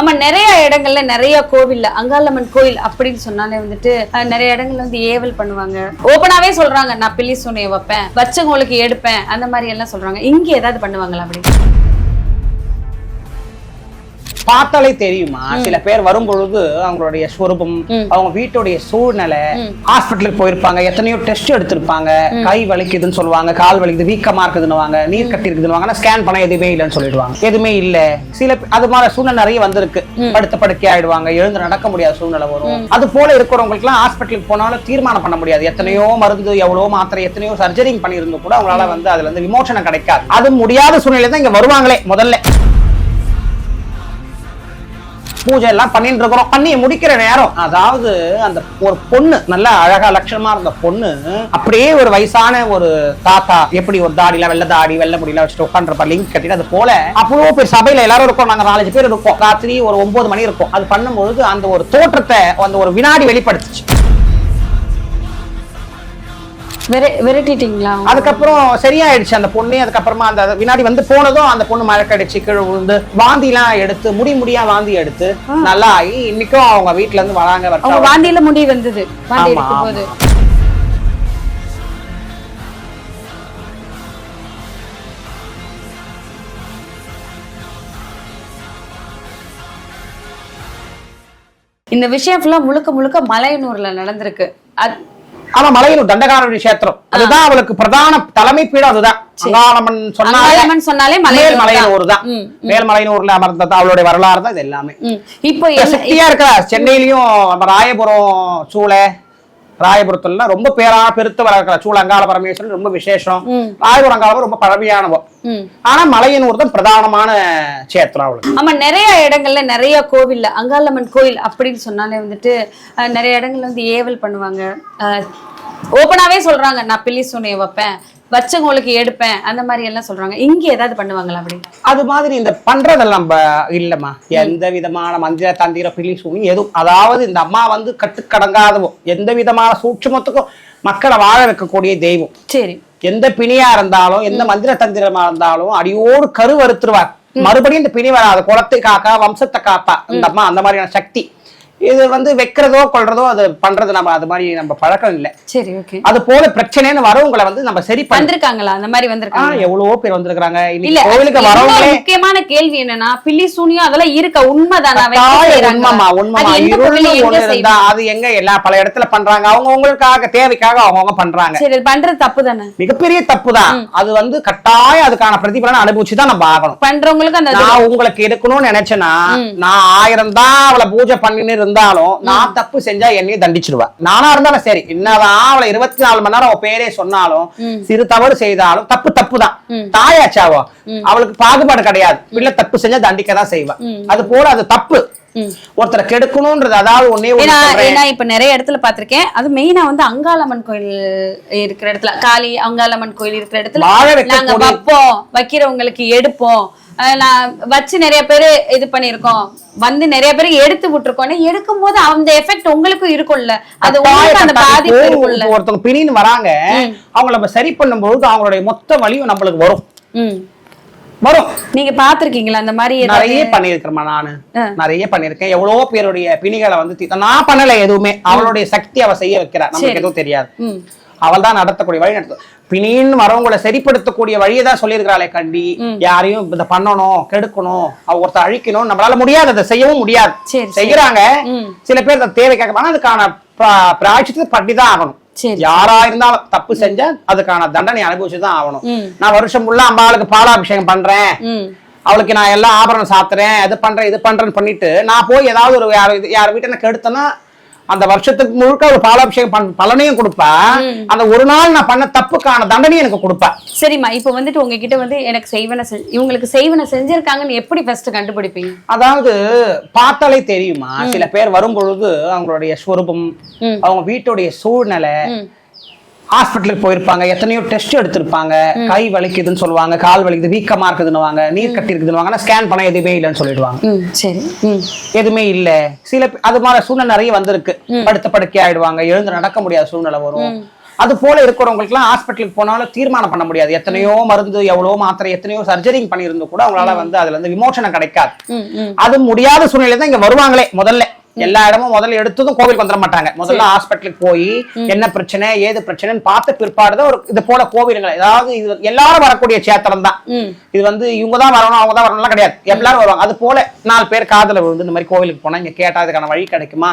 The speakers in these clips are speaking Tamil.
ஆமா நிறைய இடங்கள்ல நிறைய கோவில்ல அங்காளம்மன் கோயில் அப்படின்னு சொன்னாலே வந்துட்டு நிறைய இடங்கள்ல வந்து ஏவல் பண்ணுவாங்க. ஓப்பனாவே சொல்றாங்க நான் பில்லி சூனையை வைப்பேன் வச்சவங்களுக்கு எடுப்பேன் அந்த மாதிரி எல்லாம் சொல்றாங்க. இங்க ஏதாவது பண்ணுவாங்களா அப்படின்னு பார்த்தாலே தெரியுமா? சில பேர் வரும் பொழுது அவங்களுடைய ஸ்வரூபம் அவங்க வீட்டுடைய சூழ்நிலை ஹாஸ்பிட்டலுக்கு போயிருப்பாங்க எத்தனையோ டெஸ்ட் எடுத்திருப்பாங்க. கை வலிக்குதுன்னு சொல்லுவாங்க கால் வலிக்குது வீக்கமா இருக்குதுன்னுவாங்க நீர் கட்டி இருக்குதுன்னு ஸ்கேன் பண்ண எதுவுமே இல்லைன்னு சொல்லிடுவாங்க. எதுவுமே இல்ல. சில அது மாதிரி சூழ்நிலை நிறைய வந்திருக்கு. படுத்த படுக்கை ஆயிடுவாங்க எழுந்து நடக்க முடியாத சூழ்நிலை வரும். அது போல இருக்கிறவங்களுக்கு எல்லாம் ஹாஸ்பிட்டலுக்கு போனாலும் தீர்மானம் பண்ண முடியாது. எத்தனையோ மருந்து எவ்வளவோ மாத்திரை எத்தனையோ சர்ஜரி பண்ணியிருந்தும் கூட அவங்களால வந்து அதுல இருந்து விமோசனம் கிடைக்காது. அது முடியாத சூழ்நிலை தான் இங்க வருவாங்களே முதல்ல. பூஜை எல்லாம் பண்ணிட்டு இருக்கிறோம். பண்ணி முடிக்கிற நேரம். அதாவது அந்த ஒரு பொண்ணு நல்ல அழகா லட்சணமா இருந்த பொண்ணு அப்படியே ஒரு வயசான ஒரு தாத்தா எப்படி ஒரு தாடியில வெள்ள தாடி வெள்ள முடியல வச்சுட்டு உட்காந்துருப்பா லிங்க் கட்டிட்டு அது போல அவ்வளோ பேர் சபையில எல்லாரும் இருக்கோம். நாங்க நாலஞ்சு பேர் இருக்கோம். ராத்திரி ஒரு ஒன்பது மணி இருக்கும். அது பண்ணும்பொழுது அந்த ஒரு தோற்றத்தை அந்த ஒரு வினாடி வெளிப்படுத்துச்சு. விரட்டிட்டீங்களா? அதுக்கப்புறம் சரியாயிடுச்சு அந்த பொண்ணு. அதுக்கப்புறமா அந்த வினாடி வந்து போனதும் அந்த பொண்ணு மழக்கடிச்சு கீழே விழுந்து வாந்தி எல்லாம் எடுத்து முடி முடியா வாந்தி எடுத்து நல்லா ஆகி இன்னைக்கும் அவங்க வீட்டுல இருந்து வராங்க அவங்க வாந்தியில முடி வந்தது. வாந்தி ஆமா, எடுக்கும் போது இந்த விஷயம் ஃபுல்லா முழுக்க முழுக்க மலையனூர்ல நடந்திருக்கு. அது ஆமா மலையனூர் தண்டகாரண்ய கஷேத்திரம். அதுதான் அவளுக்கு பிரதான தலைமை பீடம் அதுதான். அங்காளம்மன் சொன்னாலே சொன்னாலே மேல் மலையனூர் தான் ம், மேல்மலையனூர்ல அமர்ந்தது அவளுடைய வரலாறு தான் இது எல்லாமே. இப்போ சக்தியா இருக்கா? சென்னையிலயும் நம்ம ராயபுரம் சூளை ராயபுரத்துல ரொம்ப பேரா பெருத்து வர இருக்கிற சூளை அங்காள பரமேஸ்வரன் ரொம்ப விசேஷம். ராயபுரம் அங்காளம் ரொம்ப பழமையானவோ. ஆனா மலையனூர் தான் பிரதானமான கஷேத்திரம் அவளுக்கு ஆமா நிறைய இடங்கள்ல நிறைய கோவில்ல அங்காளம்மன் கோயில் அப்படின்னு சொன்னாலே வந்துட்டு நிறைய இடங்கள்ல வந்து ஏவல் பண்ணுவாங்க ஓப்பனாவே சொல்றாங்க நான் பில்லி சூனியை வைப்பேன் வச்சவங்களுக்கு எடுப்பேன் அந்த மாதிரி எல்லாம் சொல்றாங்க. இங்க ஏதாவது பண்ணுவாங்களா அப்படி? அது மாதிரி இந்த பண்றதெல்லாம் இல்லம்மா. எந்த விதமான மந்திர தந்திர பிலி சூனி எதுவும். அதாவது இந்த அம்மா வந்து கட்டுக்கடங்காதவோ எந்த விதமான சூட்சுமத்துக்கும் மக்களை வாழ வைக்கக்கூடிய தெய்வம். சரி. எந்த பிணியா இருந்தாலும் எந்த மந்திர தந்திரமா இருந்தாலும் அடியோடு கரு வறுத்துருவார் மறுபடியும் இந்த பிணி வராது. குலத்தை காக்கா வம்சத்தை காப்பா இந்த அம்மா அந்த மாதிரியான சக்தி. இது வந்து வைக்கிறதோ கொள்றதோ அது பண்றது நம்ம அது மாதிரி நம்ம பழக்கம் இல்லை. சரி ஓகே. அது போல பிரச்சனைன்னு வரவங்களை வந்து நம்ம சரி வந்திருக்காங்களா? அந்த மாதிரி வந்திருக்காங்க எவ்வளவோ பேர் வந்திருக்காங்க இல்ல கோவிலுக்கு வரவங்களே முக்கியமான கேள்வி என்னன்னா பில்லி சூனியம் அதெல்லாம் இருக்கா? உண்மைதானா? உண்மைமா உண்மைமா அது எங்க ஒண்ணு இருந்தா செய்வாங்க? அது எங்க எல்லா பல இடத்துல பண்றாங்க. அவங்க உங்களுக்காக தேவைக்காக அவங்கவங்க பண்றாங்க. சரி பண்றது தப்பு தானே மிகப்பெரிய தப்பு தான் அது வந்து கட்டாயம் அதுக்கான பிரதிபலனை அனுபவிச்சு தான் நம்ம ஆகணும். பண்றவங்களுக்கு அந்த நான் உங்களுக்கு எடுக்கணும்னு நினைச்சேன்னா நான் ஆயிரம் தான் அவளை பூஜை பண்ணின்னு இருந்தாலும் நான் தப்பு செஞ்சா என்னையும் தண்டிச்சிருவா நானா இருந்தாலும் சரி என்னதான் அவளை இருபத்தி நாலு மணி நேரம் அவ பேரே சொன்னாலும் சிறு தவறு செய்தாலும் தப்பு தப்பு தான் தாயாச்சாவோ? அவளுக்கு பாகுபாடு கிடையாது. பிள்ளை தப்பு செஞ்சா தண்டிக்க தான் செய்வா அது போல அது தப்பு. ஒருத்தரை கெடுக்கணும்ன்றது அதாவது ஒன்னே ஏன்னா இப்ப நிறைய இடத்துல பாத்திருக்கேன் அது மெயினா வந்து அங்காளம்மன் கோயில் இருக்கிற இடத்துல காளி அங்காளம்மன் கோயில் இருக்கிற இடத்துல நாங்க வைப்போம் வைக்கிறவங்களுக்கு எடுப்போம். நான் வச்சு நிறைய பேரு இது பண்ணிருக்கோம் வந்து நிறைய பேருக்கு எடுத்து விட்டுருக்கோம் எடுக்கும் போது அந்த எஃபெக்ட் உங்களுக்கும் இருக்கும்ல. அது அந்த பாதிப்பு இருக்கும்ல. ஒருத்தவங்க பிணின்னு வராங்க அவங்கள நம்ம சரி பண்ணும்போது அவங்களுடைய மொத்த வலியும் நம்மளுக்கு வரும். வரும். நீங்க பாத்திருக்கீங்களா அந்த மாதிரி? நிறைய பண்ணிருக்கிறேன் நானு. நிறைய பண்ணிருக்கேன் எவ்வளவோ பேருடைய பிணிகளை வந்து நான் பண்ணல எதுவுமே. அவளுடைய சக்தி அவ செய்ய வைக்கிறா. நமக்கு எதுவும் தெரியாது. அவள் தான் நடத்தக்கூடிய வழி நடத்த பிணின்னு வரவங்களை சரிப்படுத்தக்கூடிய வழியை தான் சொல்லியிருக்கிறாளே கண்டி யாரையும் இதை பண்ணணும் கெடுக்கணும் அவ ஒருத்தர் அழிக்கணும் நம்மளால முடியாது அதை செய்யவும் முடியாது. செய்யறாங்க. சில பேர் தேவைக்காக ஆனா அதுக்கான பிராய்ச்சித்து பண்ணி தான் ஆகணும். யாரா இருந்தாலும் தப்பு செஞ்சா அதுக்கான தண்டனை அனுபவிச்சுதான் ஆகணும். நான் வருஷம் ஃபுல்லா அம்பாளுக்கு பாலாபிஷேகம் பண்றேன். அவளுக்கு நான் எல்லாம் ஆபரணம் சாத்துறேன் அது பண்றேன் இது பண்றேன்னு பண்ணிட்டு நான் போய் ஏதாவது ஒரு யார் யார் வீட்டை கெடுத்தேன்னா அந்த வருஷத்துக்கு முழுக்க ஒரு பாலாபிஷேகம் பலனையும் கொடுப்பா. அந்த ஒரு நாள் நான் பண்ண தப்புக்கான தண்டனையும் எனக்கு கொடுப்பா. சரிம்மா இப்ப வந்துட்டு உங்ககிட்ட வந்து எனக்கு செய்வன இவங்களுக்கு செய்வன செஞ்சிருக்காங்கன்னு எப்படி ஃபர்ஸ்ட் கண்டுபிடிப்பீங்க? அதாவது பார்த்தாலே தெரியுமா? சில பேர் வரும் பொழுது அவங்களுடைய ஸ்வரூபம் அவங்க வீட்டுடைய சூழ்நிலை ஹாஸ்பிட்டலுக்கு போயிருப்பாங்க எத்தனையோ டெஸ்ட் எடுத்திருப்பாங்க கை வலிக்குதுன்னு சொல்லுவாங்க கால் வலிக்குது வீக்கமா இருக்குதுன்னுவாங்க நீர் கட்டி இருக்குதுன்னு ஸ்கேன் பண்ண எதுவுமே இல்லைன்னு சொல்லிடுவாங்க. சரி. எதுவுமே இல்ல. சில அது மாதிரி சூழ்நிலை நிறைய வந்திருக்கு. படுத்த படுக்கை ஆயிடுவாங்க எழுந்து நடக்க முடியாத சூழ்நிலை வரும். அது போல இருக்கிறவங்களுக்கு எல்லாம் ஹாஸ்பிட்டலுக்கு போனாலும் தீர்மானம் பண்ண முடியாது. எத்தனையோ மருந்து எவ்வளவோ மாத்திரை எத்தனையோ சர்ஜரிங் பண்ணியிருந்து கூட அவங்களால வந்து அதுல இருந்து விமோசனம் கிடைக்காது. அது முடியாத சூழ்நிலை தான் இங்க வருவாங்களே முதல்ல. எல்லா இடமும் முதல்ல எடுத்ததும் கோவிலுக்கு வந்துட மாட்டாங்க. முதல்ல ஹாஸ்பிட்டலுக்கு போய் என்ன பிரச்சனை ஏது பிரச்சனைன்னு பார்த்த பிற்பாடுதான் ஒரு இது போல கோவிலுங்களை ஏதாவது இது எல்லாரும் வரக்கூடிய சேத்திரம் தான். இது வந்து இவங்க தான் வரணும் அவங்க தான் வரணும்லாம் கிடையாது. எல்லாரும் வருவாங்க. அது போல நாலு பேர் காதுல விழுந்து இந்த மாதிரி கோவிலுக்கு போனா இங்க கேட்டா இதுக்கான வழி கிடைக்குமா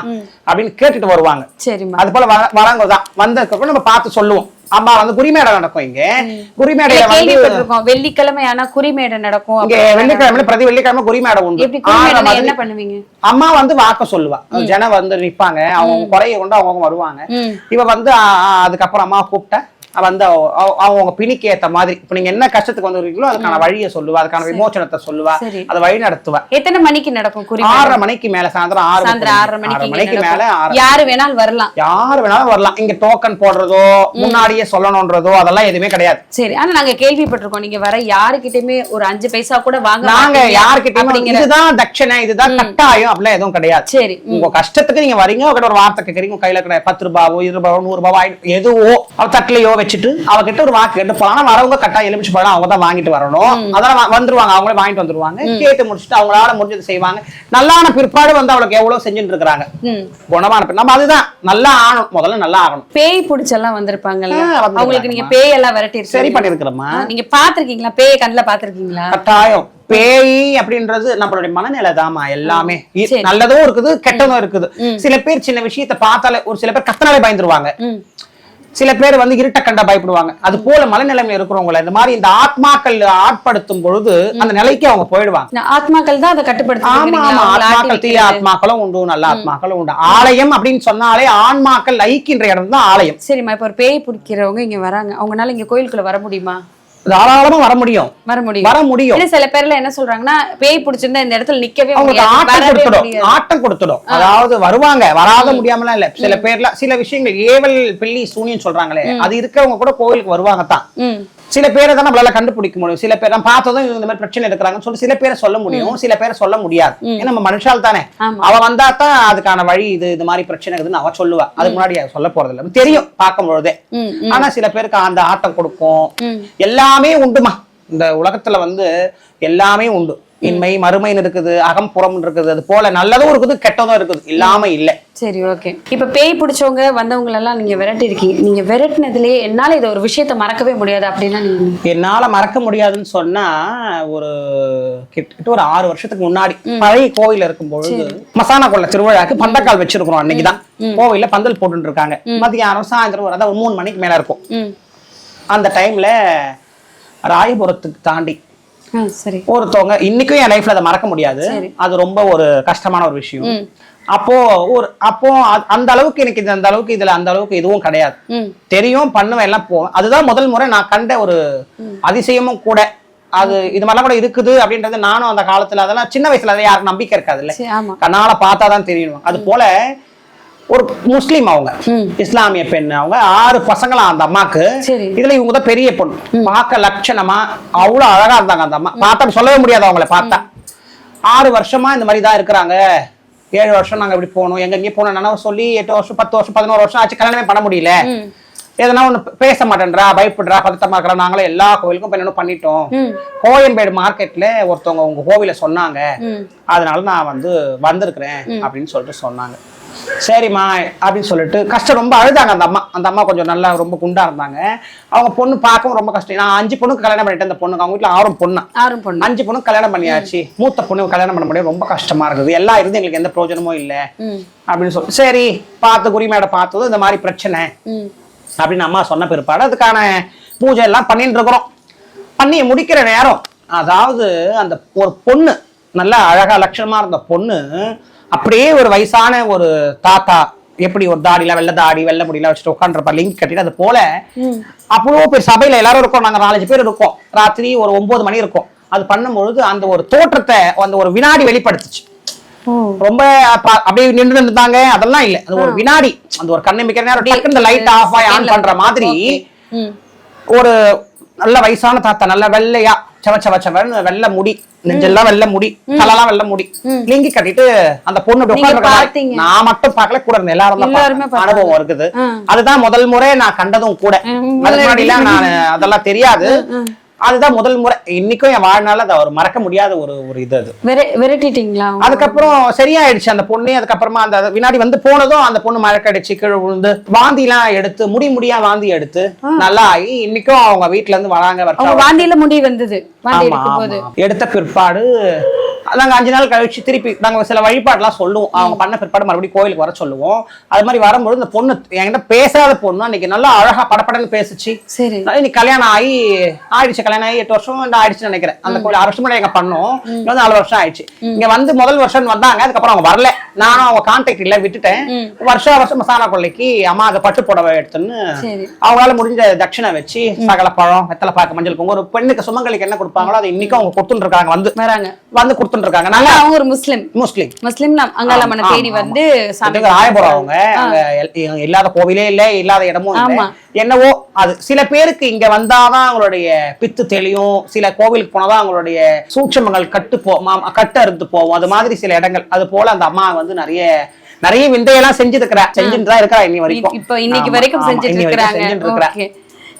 அப்படின்னு கேட்டுட்டு வருவாங்க. சரிம்மா. அது போல வர- வரவங்க தான். வந்ததுக்கு அப்புறம் நம்ம பார்த்து சொல்லுவோம். அம்மா வந்து குறிமேடை நடக்கும் இங்க. குறிமேடையில வந்து வெள்ளிக்கிழமை ஆனா குறிமேடை நடக்கும் இங்க வெள்ளிக்கிழமை பிரதி வெள்ளிக்கிழமை குறிமேடை உண்டு. என்ன பண்ணுவீங்க? அம்மா வந்து வாக்க சொல்லுவா. ஜனம் வந்து நிப்பாங்க அவங்க குறைய கொண்டு அவங்க வருவாங்க. இவ வந்து அதுக்கப்புறம் அம்மா கூப்பிட்டா வந்து அவ- அவ- அவங்க பிணிக்கு ஏத்த மாதிரி. இப்ப நீங்க என்ன கஷ்டத்துக்கு வந்துருக்கீங்களோ அதுக்கான வழியை சொல்லுவா அதுக்கான விமோச்சனத்தை சொல்லுவா. அதை வழி நடத்துவா எத்தனை மணிக்கு நடக்கும் ஆறரை மணிக்கு மேல சாயந்தரம் ஆறு ஆறரை மணிக்கு மேல யாரு வேணாலும் வரலாம். யார் வேணாலும் வரலாம். இங்க டோக்கன் போடுறதோ முன்னாடியே சொல்லணும்ன்றதோ அதெல்லாம் எதுவுமே கிடையாது. சரி. ஆனா நாங்க கேள்விப்பட்டிருக்கோம். நீங்க வர யாருக்கிட்டயுமே ஒரு அஞ்சு பைசா கூட வாங்க நாங்க யாருக்கிட்டயும் இதுதான் தட்சணை இதுதான் கட்டாயம் அப்படிலாம் எதுவும் கிடையாது. சரி. உங்க கஷ்டத்துக்கு நீங்க வரீங்க ஒரு வார்த்தை கேட்கறீங்க உங்க கையில இருக்கிற பத்து ரூபாவோ இருபது ரூபாவோ நூறு ரூபாவோ எதுவோ தட்டுலையோ வச்சுட்டு அவகிட்ட ஒரு வாக்கு கேட்டு போலாம் ஆனா வரவங்க கட்டா எலுமிச்சு பழம் அவங்க தான் வாங்கிட்டு வரணும். அதெல்லாம் வந்துருவாங்க அவங்களே வாங்கிட்டு வந்துருவாங்க. கேட்டு முடிச்சுட்டு அவங்களால முடிஞ்சது செய்வாங்க. நல்லான பிற்பாடு வந்து அவளுக்கு எவ்வளவு செஞ்சுட்டு இருக்கிறாங்க. குணமான நம்ம அதுதான் நல்லா ஆகணும் முதல்ல நல்லா ஆகணும். பேய் புடிச்செல்லாம் வந்திருப்பாங்கல்ல. அவங்களுக்கு நீங்க பேய் எல்லாம் விரட்டி சரி பண்ணிருக்கிறோமா நீங்க பாத்திருக்கீங்களா பேய கண்ணுல பாத்திருக்கீங்களா கட்டாயம். பேய் அப்படின்றது நம்மளுடைய மனநிலை தாமா எல்லாமே. நல்லதும் இருக்குது கெட்டதும் இருக்குது. சில பேர் சின்ன விஷயத்தை பார்த்தாலே ஒரு சில பேர் கத்தனாலே பயந்துருவாங்க. சில பேர் வந்து இருட்ட கண்டா பயப்படுவாங்க. அது போல மனநிலைமையில இருக்கிறவங்கள இந்த மாதிரி இந்த ஆத்மாக்கள் ஆட்படுத்தும் பொழுது அந்த நிலைக்கு அவங்க போயிடுவாங்க. ஆத்மாக்கள் தான் அதை ஆமா கட்டுப்படுத்தி ஆமா. ஆத்மாக்கள் தீய ஆத்மாக்களும் உண்டு நல்ல ஆத்மாக்களும் உண்டு. ஆலயம் அப்படின்னு சொன்னாலே ஆன்மாக்கள் லயிக்கின்ற இடம் தான் ஆலயம். சரிம்மா இப்ப ஒரு பேய் பிடிக்கிறவங்க இங்க வராங்க. அவங்கனால இங்க கோயிலுக்குள்ள வர முடியுமா? தாராளமா வர முடியும். வர முடியும். வர முடியும். சில பேர்ல என்ன சொல்றாங்கன்னா பேய் பிடிச்சிருந்தா இந்த இடத்துல நிக்கவே அவங்களுக்கு ஆட்டம் கொடுத்துடும். ஆட்டம் கொடுத்துடும். அதாவது வருவாங்க வராத முடியாமலாம் இல்ல. சில பேர்ல சில விஷயங்கள் ஏவல் பில்லி சூனியம் சொல்றாங்களே அது இருக்கவங்க கூட கோவிலுக்கு வருவாங்க தான். சில பேரை தான் நம்மளால கண்டுபிடிக்க முடியும். சில பேர் பார்த்ததும் இந்த மாதிரி பிரச்சனை இருக்கிறாங்கன்னு சொல்லி சில பேரை சொல்ல முடியும். சில பேரை சொல்ல முடியாது. ஏன்னா நம்ம மனுஷால் தானே. அவ வந்தா தான் அதுக்கான வழி இது இது மாதிரி பிரச்சனை இருக்குதுன்னு அவ சொல்லுவா. அதுக்கு முன்னாடி சொல்ல போறது இல்ல தெரியும் பார்க்கும் பொழுதே ஆனா சில பேருக்கு அந்த ஆட்டம் கொடுக்கும். எல்லாமே உண்டுமா? இந்த உலகத்துல வந்து எல்லாமே உண்டு. இன்மை மறுமைன்னு இருக்குது அகம் புறம் இருக்குது அது போல நல்லதும் இருக்குது கெட்டதும் இருக்குது. இல்லாம இல்ல. சரி ஓகே. இப்ப பேய் பிடிச்சவங்க வந்தவங்க எல்லாம் நீங்க விரட்டி இருக்கீங்க நீங்க விரட்டினதுலயே என்னால இதை ஒரு விஷயத்த மறக்கவே முடியாது அப்படின்னா என்னால மறக்க முடியாதுன்னு சொன்னா ஒரு கிட்டத்தட்ட ஒரு ஆறு வருஷத்துக்கு முன்னாடி பழைய கோவில் இருக்கும்பொழுது மசானா கொள்ள திருவிழாக்கு பந்தக்கால் வச்சிருக்கிறோம் அன்னைக்குதான். கோவில்ல பந்தல் போட்டுட்டு இருக்காங்க மதியானம் சாயந்தரம் ஒரு மூணு மணிக்கு மேல இருக்கும். அந்த டைம்ல ராயபுரத்துக்கு தாண்டி ஒருத்தவங்க இன்னைக்கும் என் லைஃப்ல அதை மறக்க முடியாது. அது ரொம்ப ஒரு கஷ்டமான ஒரு விஷயம். அப்போ ஒரு அப்போ அந்த அளவுக்கு எனக்கு இது அந்த அளவுக்கு இதுல அந்த அளவுக்கு எதுவும் கிடையாது. தெரியும் பண்ணுவேன் எல்லாம் போவேன் அதுதான் முதல் முறை நான் கண்ட ஒரு அதிசயமும் கூட. அது இது மாதிரிலாம் கூட இருக்குது அப்படின்றது நானும் அந்த காலத்துல அதெல்லாம் சின்ன வயசுல அதெல்லாம் யாருக்கும் நம்பிக்கை இருக்காது இல்ல. கண்ணால பார்த்தாதான் தெரியணும் அது போல ஒரு முஸ்லீம் அவங்க. இஸ்லாமிய பெண் அவங்க ஆறு பசங்களாம் அந்த அம்மாக்கு. இதுல இவங்க தான் பெரிய பொண்ணு. பார்க்க லட்சணமா அவ்வளவு அழகா இருந்தாங்க அந்த அம்மா. பார்த்தா சொல்லவே முடியாது அவங்கள பார்த்தா. ஆறு வருஷமா இந்த மாதிரி தான் இருக்கிறாங்க. ஏழு வருஷம் நாங்க இப்படி போகணும் எங்க எங்கேயும் நினைவு சொல்லி எட்டு வருஷம் பத்து வருஷம் பதினோரு வருஷம் ஆச்சு. கல்யாணமே பண்ண முடியல. எதனா ஒண்ணு பேச மாட்டேன்றா பயப்படுறா பதட்டமா இருக்கிறா. நாங்களே எல்லா கோவிலுக்கும் என்னென்ன பண்ணிட்டோம். கோயம்பேடு மார்க்கெட்ல ஒருத்தவங்க உங்க கோவில சொன்னாங்க. அதனால நான் வந்து வந்திருக்கிறேன் அப்படின்னு சொல்லிட்டு சொன்னாங்க. சரிம்மா அப்படின்னு சொல்லிட்டு கஷ்டம் ரொம்ப அழுதாங்க அந்த அம்மா. அந்த அம்மா கொஞ்சம் நல்லா ரொம்ப குண்டா இருந்தாங்க. அவங்க பொண்ணு பார்க்கவும் ரொம்ப கஷ்டம். நான் அஞ்சு பொண்ணுக்கு கல்யாணம் பண்ணிட்டேன் அந்த பொண்ணுக்கு. அவங்க வீட்டுல ஆறும் பொண்ணு. ஆறும் பொண்ணு. அஞ்சு பொண்ணு கல்யாணம் பண்ணியாச்சு. மூத்த பொண்ணு கல்யாணம் பண்ண முடியாது ரொம்ப கஷ்டமா இருக்குது. எல்லாம் இருந்து எங்களுக்கு எந்த பிரயோஜனமும் இல்லை. அப்படின்னு சொல்லி சரி பார்த்து குறிமேடை பார்த்ததும் இந்த மாதிரி பிரச்சனை. அப்படின்னு அம்மா சொன்ன பிற்பாடு அதுக்கான பூஜை எல்லாம் பண்ணிட்டு இருக்கிறோம். பண்ணி முடிக்கிற நேரம் அதாவது அந்த ஒரு பொண்ணு நல்ல அழகா லட்சணமா இருந்த பொண்ணு அப்படியே ஒரு வயசான ஒரு தாத்தா எப்படி ஒரு தாடியில வெள்ளை தாடி வெள்ளை முடியல வச்சுட்டு உட்காந்துருப்பா லிங்க் கட்டிட்டு அது போல அவ்வளோ பேர் சபையில எல்லாரும் இருக்கோம் நாங்க நாலஞ்சு பேர் இருக்கோம். ராத்திரி ஒரு ஒன்பது மணி இருக்கும். அது பண்ணும்பொழுது அந்த ஒரு தோற்றத்தை அந்த ஒரு வினாடி வெளிப்படுத்துச்சு. ரொம்ப அப்படியே நின்று இருந்தாங்க அதெல்லாம் இல்ல. அது ஒரு வினாடி. அந்த ஒரு கண்ணை மிக்கிற நேரம் இந்த லைட் ஆஃப் ஆன் பண்ற மாதிரி ஒரு நல்ல வயசான தாத்தா நல்ல வெள்ளையா செவ செவ செவன்னு வெள்ளை முடி நெஞ்செல்லாம் வெள்ளை முடி தலைலாம் வெள்ளை முடி. லிங்கி கட்டிட்டு அந்த பொண்ணு. நான் மட்டும் பார்க்கல கூட இருந்த எல்லாரும். அனுபவம் இருக்குது. அதுதான் முதல் முறை நான் கண்டதும் கூட. அதுக்கு முன்னாடிலாம் நான் அதெல்லாம் தெரியாது. அதுதான் முதல் முறை. இன்னைக்கும் என் வாழ்நாள் அதை ஒரு மறக்க முடியாத ஒரு ஒரு இது அது. விர விரட்டிட்டீங்களா? அதுக்கப்புறம் சரியாயிடுச்சு அந்த பொண்ணு. அதுக்கப்புறமா அந்த வினாடி வந்து போனதும் அந்த பொண்ணு மழக்கடிச்சு கீழே விழுந்து வாந்தி எல்லாம் எடுத்து முடி முடியா வாந்தி எடுத்து நல்லா ஆகி இன்னைக்கும் அவங்க வீட்ல இருந்து வராங்க. வாந்தியில முடி வந்தது. எடுத்த பிற்பாடு நாங்க அஞ்சு நாள் கழிச்சு திருப்பி நாங்க சில வழிபாடுலாம் சொல்லுவோம். அவங்க பண்ண பிற்பாடு மறுபடியும் கோயிலுக்கு வர சொல்லுவோம். அது மாதிரி வரும்போது இந்த பொண்ணு என்கிட்ட பேசாத பொண்ணு. அன்னைக்கு நல்லா அழகா படபடன்னு பேசுச்சு. சரி. இன்னைக்கு கல்யாணம் ஆகி ஆயிடுச்சு. கல்யாணம் ஆகி எட்டு வருஷம் ஆயிடுச்சுன்னு நினைக்கிறேன். அந்த கோயில் ஆறு வருஷம் எங்க பண்ணோம் இங்க வந்து நாலு வருஷம் ஆயிடுச்சு. இங்க வந்து முதல் வருஷம் வந்தாங்க. அதுக்கப்புறம் அவங்க வரல. நானும் அவங்க கான்டாக்ட் இல்ல. விட்டுட்டேன். வருஷம் வருஷம் மசாலா கொள்ளைக்கு அம்மா அந்த பட்டு புடவை எடுத்துன்னு அவங்களால முடிஞ்ச தட்சிணை வச்சு சகல பழம் வெத்தலை பாக்கு மஞ்சள் குங்குமம் ஒரு பெண்ணுக்கு சுமங்கலிக்கு என்ன கொடுப்பாங்களோ அதை இன்னைக்கும் அவங்க கொடுத்துட்டு இருக்காங்க வந்து. வந்து கொடுத்துட்டு இருக்காங்க நல்லா அவங்க ஒரு முஸ்லிம். முஸ்லீம் முஸ்லிம் அங்காளம்மனை ஆமா, தேடி. வந்து ராயபுரம் அவங்க. அங்க இல்லாத கோவிலே இல்ல இல்லாத இடமும் இல்ல. என்னவோ அது சில பேருக்கு இங்க வந்தாதான் அவங்களுடைய பித்து தெளியும். சில கோவிலுக்கு போனாதான் அவங்களுடைய சூட்சமங்கள் கட்டு போ கட்டு அறுத்து போவோம் அது மாதிரி சில இடங்கள். அது போல அந்த அம்மா வந்து நிறைய நிறைய விந்தையெல்லாம் செஞ்சிருக்கிறா செஞ்சுட்டு தான் இருக்கிறா இன்னி வரைக்கும். இப்ப இன்னைக்கு வரைக்கும் செஞ்சுட்டு இருக்கிறாங்க.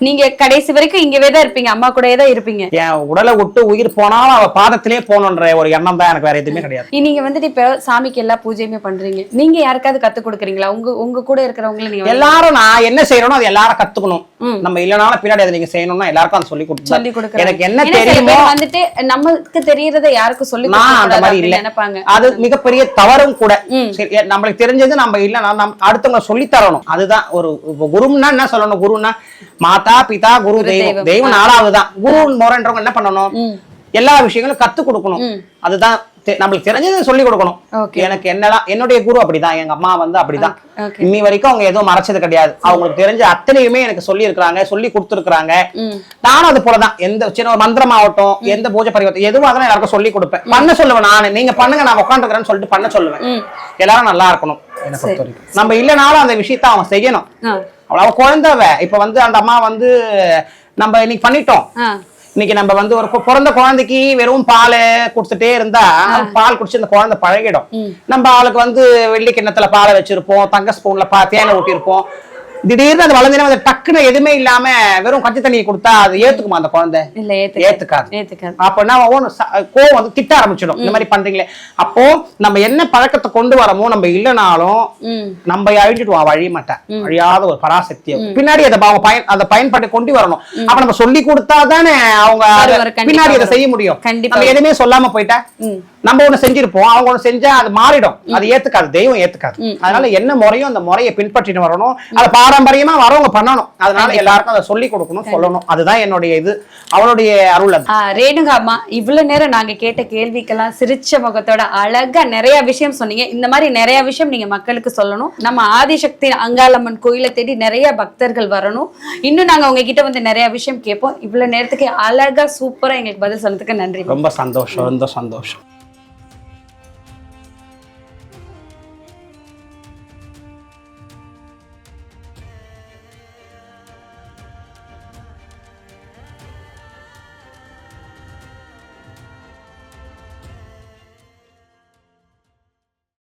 நீங்க கடைசி வரைக்கும் இங்கவே தான் இருப்பீங்க அம்மா கூடயே தான் இருப்பீங்க. என் உடலை விட்டு உயிர் போனாலும் அவ பாதத்திலே போகணுன்ற ஒரு எண்ணம் தான் எனக்கு வேற எதுவுமே கிடையாது. நீங்க வந்துட்டு இப்ப சாமிக்கு எல்லா பூஜையுமே பண்றீங்க. நீங்க யாருக்காவது கத்து கொடுக்குறீங்களா? உங்க உங்க கூட இருக்கிறவங்கள நீங்க எல்லாரும் நான் என்ன செய்யறனோ அது எல்லாரும் கத்துக்கணும். நம்ம இல்லனாலும் பின்னாடி அதை நீங்க செய்யணும்னா எல்லாருக்கும் அதை சொல்லி கொடுத்து சொல்லி எனக்கு என்ன தெரியுமோ வந்துட்டு நமக்கு தெரியறத யாருக்கும் சொல்லி நான் அந்த மாதிரி இல்ல. நினைப்பாங்க. அது மிகப்பெரிய தவறும் கூட. நம்மளுக்கு தெரிஞ்சது நம்ம இல்லைன்னா நம்ம அடுத்தவங்க சொல்லி தரணும். அதுதான் ஒரு குருன்னா என்ன சொல்லணும்? குருன்னா மாதா பிதா குரு தெய்வம். தெய்வம். நாலாவதுதான். குரு முறைன்றவங்க என்ன பண்ணணும். எல்லா விஷயங்களும் கத்து கொடுக்கணும். அதுதான் நம்மளுக்கு தெரிஞ்சதை சொல்லி கொடுக்கணும். எனக்கு என்னலாம் என்னுடைய குரு அப்படிதான் எங்க அம்மா வந்து அப்படிதான். இன்னி வரைக்கும் அவங்க எதுவும் மறைச்சது கிடையாது. அவங்களுக்கு தெரிஞ்ச அத்தனையுமே எனக்கு சொல்லி இருக்கிறாங்க சொல்லி கொடுத்துருக்காங்க. நானும் அது போலதான். எந்த சின்ன ஒரு மந்திரம் ஆகட்டும் எந்த பூஜை பரிவர்த்தம் எதுவும் அதெல்லாம் எல்லாருக்கும் சொல்லி கொடுப்பேன். பண்ண சொல்லுவேன் நானு. நீங்க பண்ணுங்க நான் உட்காந்துக்கிறேன்னு சொல்லிட்டு பண்ண சொல்லுவேன். எல்லாரும் நல்லா இருக்கணும். என்னை பொறுத்த வரைக்கும். நம்ம இல்லைனாலும் அந்த விஷயத்த அவன் செய்யணும். ஆ. அவள அவ குழந்தைவ. இப்ப வந்து அந்த அம்மா வந்து நம்ம இன்னைக்கு பண்ணிட்டோம். இன்னைக்கு நம்ம வந்து ஒரு பிறந்த குழந்தைக்கு வெறும் பால் கொடுத்துட்டே இருந்தா பால் குடிச்சு அந்த குழந்தை பழகிடும். நம்ம அவளுக்கு வந்து வெள்ளி கிண்ணத்துல பாலை வச்சிருப்போம் தங்க ஸ்பூன்ல பா தேனை ஊட்டியிருப்போம். திடீர்னு அது வளர்ந்தீங்கன்னா அது டக்குன்னு எதுவுமே இல்லாம வெறும் கஞ்சி தண்ணி கொடுத்தா அது ஏத்துக்குமா அந்த குழந்தை? இல்ல ஏத்துக்காது. ஏத்துக்காது. ஏத்துக்காது. அப்ப என்ன ஆகும்? ச- கோவம் வந்து திட்ட ஆரம்பிச்சிடும். இந்த மாதிரி பண்றீங்களே. அப்போ நம்ம என்ன பழக்கத்தை கொண்டு வரமோ நம்ம இல்லைனாலும் நம்ம அழிஞ்சிடுவோம் அழிய மாட்டா அழியாத ஒரு பராசக்தி அவ. பின்னாடி அதை அவங்க பயன் அதை பயன்பாட்டை கொண்டு வரணும். அப்ப நம்ம சொல்லி கொடுத்தா தானே அவங்க பின்னாடி அதை. செய்ய முடியும். நம்ம எதுவுமே சொல்லாம போயிட்டா. நம்ம ஒண்ணு செஞ்சிருப்போம். அவங்க ஒண்ணு செஞ்சா அது மாறிடும். அது ஏத்துக்காது. தெய்வம் ஏத்துக்காது. அதனால என்ன முறையோ அந்த முறையை பின்பற்றிட்டு வரணும். அது பாரம்பரியமா வரவங்க பண்ணணும். அதனால எல்லாருக்கும் அதை சொல்லி கொடுக்கணும் சொல்லணும். அதுதான் என்னுடைய இது அவளுடைய அருள் ரேணுகா அம்மா இவ்வளவு நேரம் நாங்க கேட்ட கேள்விக்கெல்லாம் சிரிச்ச முகத்தோட அழகா நிறைய விஷயம் சொன்னீங்க. இந்த மாதிரி நிறைய விஷயம் நீங்க மக்களுக்கு சொல்லணும். நம்ம ஆதிசக்தி அங்காளம்மன் கோயிலை தேடி நிறைய பக்தர்கள் வரணும். இன்னும் நாங்க உங்ககிட்ட வந்து நிறைய விஷயம் கேட்போம். இவ்வளவு நேரத்துக்கு அழகா சூப்பரா எங்களுக்கு பதில் சொன்னதுக்கு நன்றி. ரொம்ப சந்தோஷம் ரொம்ப சந்தோஷம்.